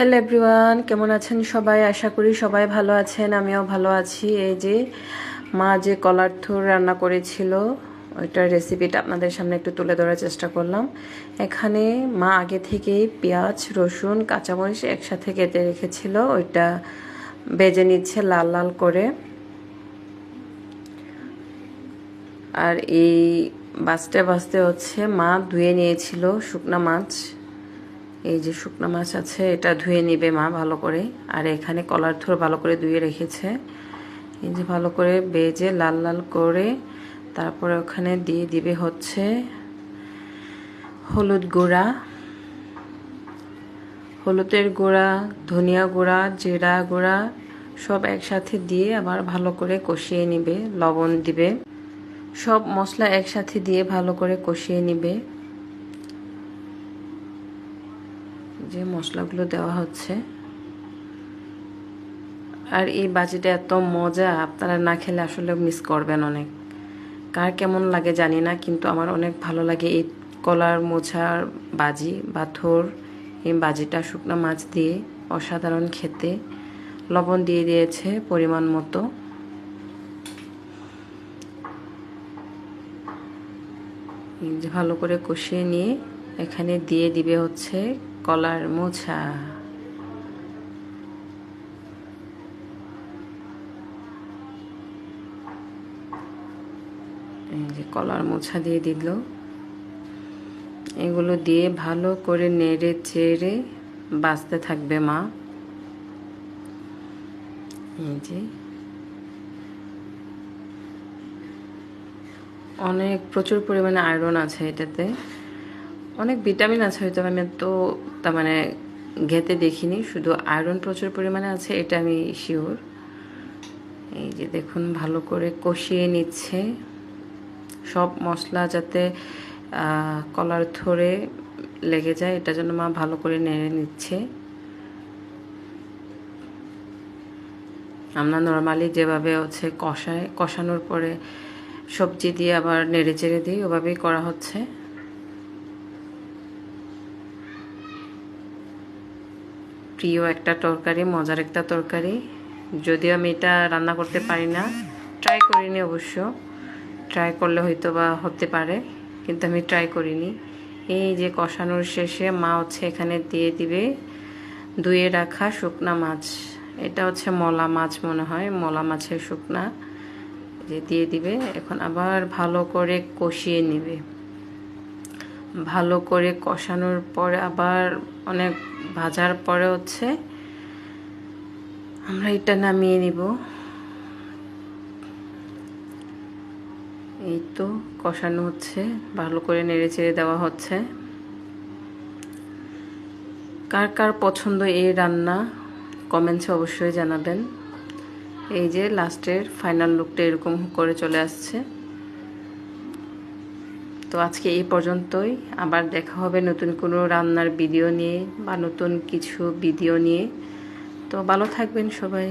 Hello everyone কেমন আছেন সবাই? আশা করি সবাই ভালো আছেন, আমিও ভালো আছি। এই যে মা যে কলার থুর রান্না করেছিল, ওইটার রেসিপিটা আপনাদের সামনে একটু তুলে ধরার চেষ্টা করলাম। এখানে মা আগে থেকেই পেঁয়াজ, রসুন, কাঁচামরিচ একসাথে কেটে রেখেছিল। ওইটা বেজে নিচ্ছে লাল লাল করে। আর এই বাঁচতে বাঁচতে হচ্ছে মা ধুয়ে নিয়েছিল শুকনা মাছ। এই যে শুকনো মাছ আছে, এটা ধুয়ে নিবে মা ভালো করে। আর এখানে কলার থোর ভালো করে ধুয়ে রেখেছে। এই যে ভালো করে বেজে লাল লাল করে তারপরে ওখানে দিয়ে দিবে হচ্ছে হলুদ গুঁড়া। হলুদের গুঁড়া, ধনিয়া গুঁড়া, জিরা গুঁড়া সব একসাথে দিয়ে আবার ভালো করে কষিয়ে নিবে, লবণ দিবে। সব মশলা একসাথে দিয়ে ভালো করে কষিয়ে নিবে যে মশলাগুলো দেওয়া হচ্ছে। আর এই বাজিটা এত মজা, আপনারা না খেলে আসলে মিস করবেন অনেক। কার কেমন লাগে জানি না, কিন্তু আমার অনেক ভালো লাগে এই কলার মোছার বাজি বা থোর। এই বাজিটা শুকনো মাছ দিয়ে অসাধারণ খেতে। লবণ দিয়ে দিয়েছে পরিমাণ মতো। ভালো করে কষিয়ে নিয়ে এখানে দিয়ে দিবে হচ্ছে কলার মোছা। এই যে কলার মোছা দিয়ে দিল। এগুলো দিয়ে ভালো করে নেড়ে চেড়ে বাঁচতে থাকবে মা। এই যে। অনেক প্রচুর পরিমাণে আয়রন আছে এটাতে। অনেক ভিটামিন আছে হয়তো আমি তো তার মানে ঘেতে দেখিনি, শুধু আয়রন প্রচুর পরিমাণে আছে, এটা আমি শিওর এই যে দেখুন, ভালো করে কষিয়ে নিচ্ছে। সব মশলা যাতে কলার থরে লেগে যায়, এটা জন্য মা ভালো করে নেড়ে নিচ্ছে। আমরা নর্মালি যেভাবে হচ্ছে কষায়, কষানোর পরে সবজি দিয়ে আবার নেড়ে চেড়ে দিই, ওভাবেই করা হচ্ছে। প্রিয় একটা তরকারি, মজার একটা তরকারি। যদিও আমি এটা রান্না করতে পারি না ট্রাই করিনি অবশ্য। ট্রাই করলে হয়তো বা হতে পারে, কিন্তু আমি ট্রাই করিনি। এই যে কষানোর শেষে মা হচ্ছে এখানে দিয়ে দিবে ধুয়ে রাখা শুকনা মাছ। এটা হচ্ছে মলা মাছ মনে হয়, মলা মাছের শুকনা। যে দিয়ে দিবে, এখন আবার ভালো করে কষিয়ে নিবে। ভালো করে কষানোর পরে আবার অনেক ভাজার পরে হচ্ছে আমরা এটা নামিয়ে নিব। এই তো কষানো হচ্ছে, ভালো করে নেড়ে চেড়ে দেওয়া হচ্ছে। কার কার পছন্দ এই রান্না কমেন্টসে অবশ্যই জানাবেন। এই যে লাস্টের ফাইনাল লুকটা এরকম করে চলে আসছে। তো আজকে এই পর্যন্তই। আবার দেখা হবে নতুন কোনো রান্নার ভিডিও নিয়ে বা নতুন কিছু ভিডিও নিয়ে। তো ভালো থাকবেন সবাই।